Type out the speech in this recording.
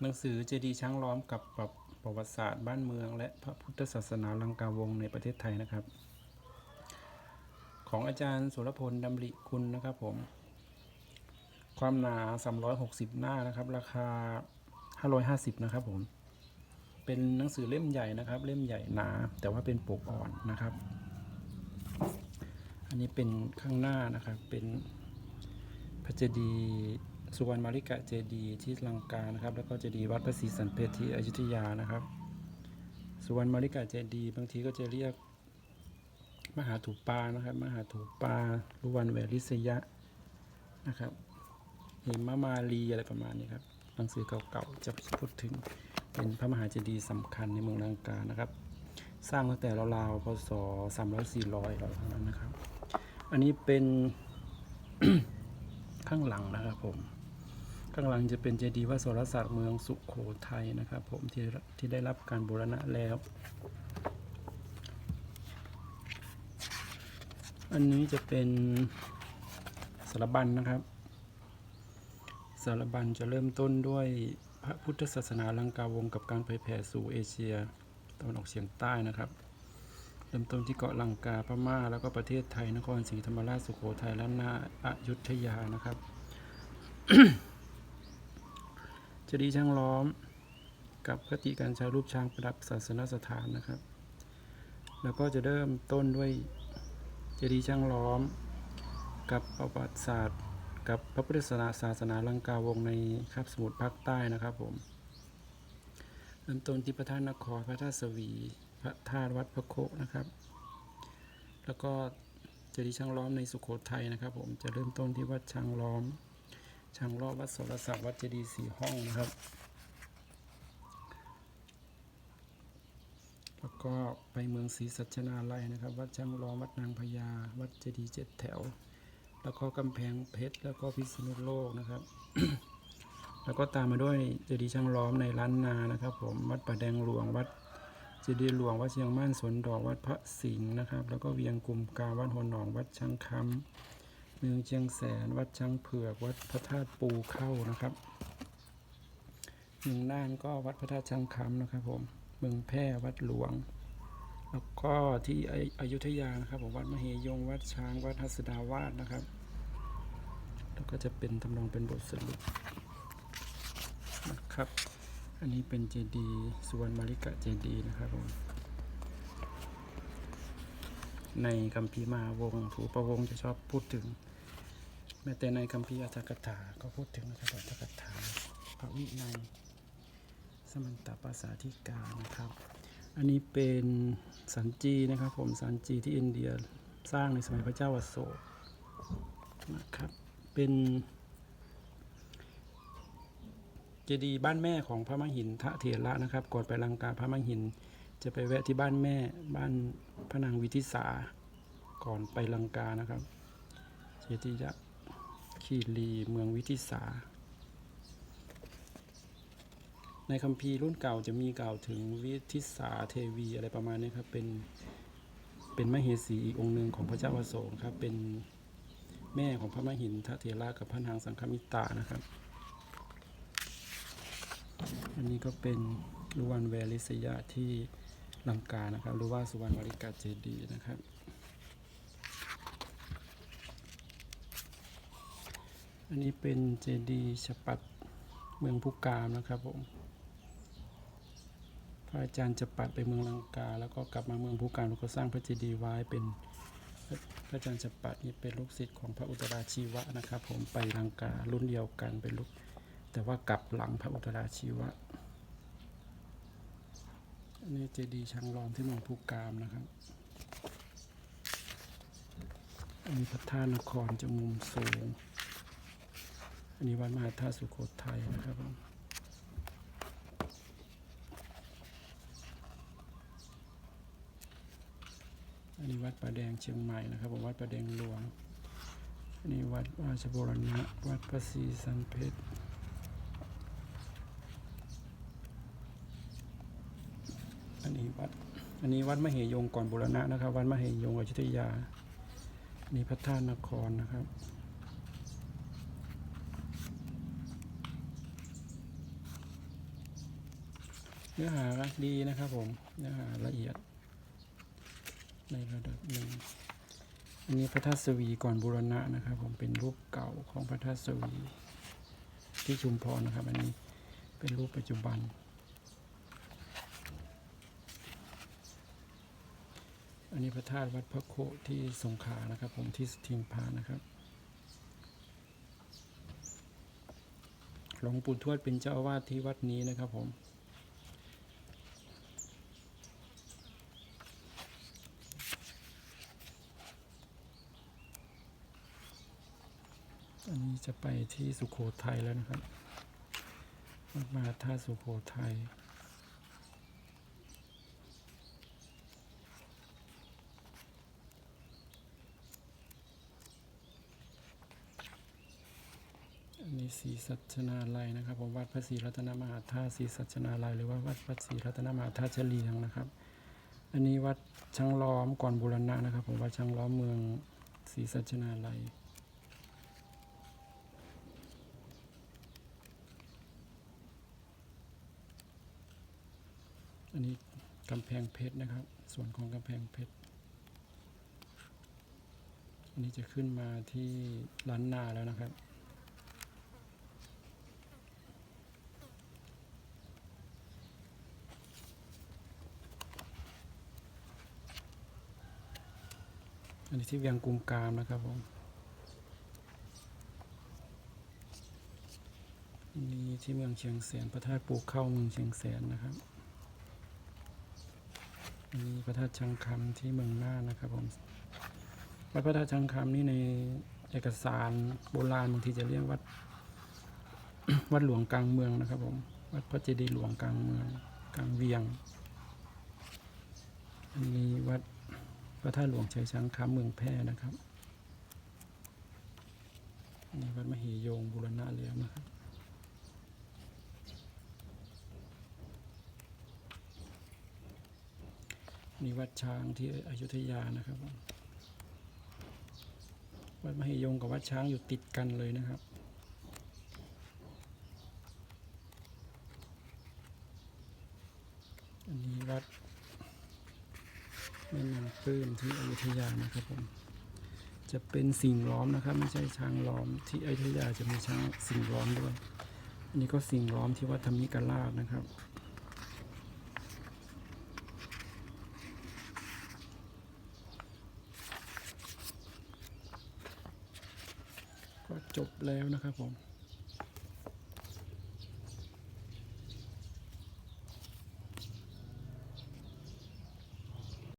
หนังสือเจดีย์ช้างล้อมกับประประวัติศาสตร์บ้านเมือง และพระพุทธศาสนาลังกาวงในประเทศไทยนะครับ ของอาจารย์สุรพลดำริคุณนะครับผม ความหนา 360 หน้านะครับ ราคา 550 นะครับผม เป็นหนังสือเล่มใหญ่นะครับ เล่มใหญ่หนา แต่ว่าเป็นปกอ่อนนะครับ อันนี้เป็นข้างหน้านะครับเป็นพระเจดีย์ สุวรรณมาริกะเจดีที่ลังกานะครับ แล้วก็เจดีวัดพระศรีสันเพชที่อยุธยานะครับ สุวรรณมาริกะเจดีบางทีก็จะเรียกมหาถูปานะครับ มหาถูปาลุวันแวริสยะนะครับเหมมาลีอะไรประมาณนี้ครับหนังสือเก่าๆจะพูดถึงเป็นพระมหาเจดีย์สำคัญในเมืองลังกานะครับ สร้างตั้งแต่ราวๆพศ300-400เราทั้งนั้นนะครับ อันนี้เป็นข้างหลังนะครับผม ข้างหลังจะเป็นเจดีย์วัดโสรศาสตร์เมืองสุขโขทัยนะครับ ผมที่ที่ได้รับการบูรณะแล้ว อันนี้จะเป็นสารบัญนะครับ สารบัญจะเริ่มต้นด้วยพระพุทธศาสนาลังกาวงกับการเผยแผ่สู่เอเชียตะวันออกเฉียงใต้นะครับเริ่มต้นที่เกาะลังกาพม่าแล้วก็ประเทศไทยนครศรีธรรมราชสุโขทัยและนาอยุธยานะครับ เจดีย์ช่างล้อม กับคติการใช้รูปช้างประดับศาสนสถานนะครับ แล้วก็จะเริ่มต้นด้วยเจดีย์ช่างล้อม กับประวัติศาสตร์ กับพระพุทธศาสนาศาสนาลังกาวงในคาบสมุทรภาคใต้นะครับผมเริ่มต้นที่พระธาตุนครพระธาตุสวี พระธาตุวัดพระโคนะครับ แล้วก็เจดีย์ช่างล้อมในสุโขทัยนะครับ ผมจะเริ่มต้นที่วัดช่างล้อม ช่างล้อมวัดโสรศักดิ์วัดเจดีย์สี่ห้องนะครับ แล้วก็ไปเมืองศรีสัชนาลัยนะครับ วัดช่างล้อมวัดนางพญา วัดเจดีย์เจ็ดแถว แล้วก็กำแพงเพชร แล้วก็พิษณุโลกนะครับ แล้วก็ตามมาด้วยเจดีย์ช่างล้อมในล้านนานะครับ ผม วัดป่าแดงหลวง วัดเจดีย์หลวง วัดเชียงม่านสวนดอก วัดพระสิงห์นะครับ แล้วก็เวียงกุมกา วัดหัวหนอง วัดช่างคำ เมืองเชียงแสน วัดช่างเผือก วัดพระธาตุปูเข้านะครับเมืองน่านก็วัดพระธาตุช่างคำนะครับ ผมเมืองแพร่วัดหลวง แล้วก็ที่อยุธยานะครับผมวัดมเหยงวัดช้างวัดหัสดาวาสนะครับ แล้วก็จะเป็นทำนองเป็นบทสรุปนะครับ อันนี้เป็นเจดีย์สุวรรณมาริกะเจดีย์นะครับผมในคัมภีมาวงถูประวงจะชอบพูดถึง แม้แต่ในคัมภีร์อัตถกถาก็พูดถึงนะครับอัตถกถาพระวินัยสมันตปาสาธิกานะครับ อันนี้เป็นสันจีนะครับ ผมสันจีที่อินเดียสร้างในสมัยพระเจ้าอโศกนะครับ เป็นเจดีย์บ้านแม่ของพระมหินทะเถระนะครับก่อนไปลังกาพระมหินจะไปแวะที่บ้านแม่บ้านพระนางวิทิสาก่อนไปลังกานะครับเจดีย์ยักษ์ คีรีเมืองวิทิสา ในคัมภีร์รุ่นเก่าจะมีกล่าวถึงวิทิสาเทวีอะไรประมาณนี้ครับ เป็นเป็นมเหสีอีกองค์หนึ่งของพระเจ้าอโศกครับ เป็นแม่ของพระมหินทเถระกับพระนางสังฆมิตานะครับ อันนี้ก็เป็นลุวันแวลิสยะที่ลังกานะครับ หรือว่าสุวรรณวริกาเจดีนะครับ อันนี้เป็นเจดีย์ฉปัดเมืองพุกามนะครับผม พระอาจารย์จะปัดไปเมืองลังกา แล้วก็กลับมาเมืองภูการแล้วก็สร้างพระเจดีย์ไว้เป็นพระอาจารย์จะปัดนี่เป็นลูกศิษย์ของพระอุตราชีวะนะครับ ผมไปลังการุ่นเดียวกันเป็นลูกแต่ว่ากลับหลังพระอุตราชีวะอันนี้เจดีย์ช้างล้อมที่เมืองภูกามนะครับอันนี้พระธาตุนครจะมุมสูง อันนี้วัดมหาธาตุสุโขทัยนะครับผมอันนี้วัดประแดงเชียงใหม่นะครับผมวัดประแดงหลวง อันนี้วัดราชบูรณะวัดพระศรีสันเพชรอันนี้วัดอันนี้วัดมเหยงก่อนบูรณะนะครับ วัดมเหยงอยุธยาอันนี้พระธาตุนครนะครับ เนื้อหาดีนะครับผม เนื้อหาละเอียด ในระดับหนึ่งอันนี้พระธาตุสวีก่อนบูรณะนะครับผมเป็นรูปเก่าของพระธาตุสวีที่ชุมพรนะครับ อันนี้เป็นรูปปัจจุบัน อันนี้พระธาตุวัดพระโคที่สงขานะครับ ผมที่สทิงพานะครับหลวงปู่ทวดเป็นเจ้าอาวาสที่วัดนี้นะครับผม อั นี้จะไปที่สุโขทัยแล้วนะครับวัดมหาธาตุสุโขทัยอันนี้ศรีสัชนาลัยนะครับผมวัดพระศรีรัตนมหาธาตุศรีสัชนาลัยหรือว่าวัดพระศรีรัตนมหาธาตุเฉลียงนะครับ อันนี้วัดช่างล้อมก่อนบูรณะนะครับผมวัดช่างล้อมเมืองศรีสัชนาลัย อันนี้กำแพงเพชรนะครับ ส่วนของกำแพงเพชร อันนี้จะขึ้นมาที่ล้านนาแล้วนะครับอันนี้ที่เวียงกุมกามนะครับผมอันนี้ที่เมืองเชียงแสนพระธาตุปูเข้าเมืองเชียงแสนนะครับ อันนี้พระธาตุชังคำที่เมืองน่านนะครับผมวัดพระธาตุชังคำนี่ในเอกสารโบราณบางทีจะเรียกวัดวัดหลวงกลางเมืองนะครับผมวัดพระเจดีย์หลวงกลางเมืองกลางเวียง อันนี้วัดพระธาตุหลวงชัยช้างคำเมืองแพร่นะครับอันนี้วัดมเหยงบุรณะแล้วนะครับ นี่วัดช้างที่อยุธยานะครับผมวัดมหิยงกับวัดช้างอยู่ติดกันเลยนะครับอันนี้วัดแม่นางปลื้มที่อยุธยานะครับผมจะเป็นสิ่งล้อมนะครับ ไม่ใช่ช้างล้อมที่อยุธยาจะมีช้างสิ่งล้อมด้วย อันนี้ก็สิ่งล้อมที่วัดธรรมิกราชนะครับ ก็ จบแล้วนะครับผม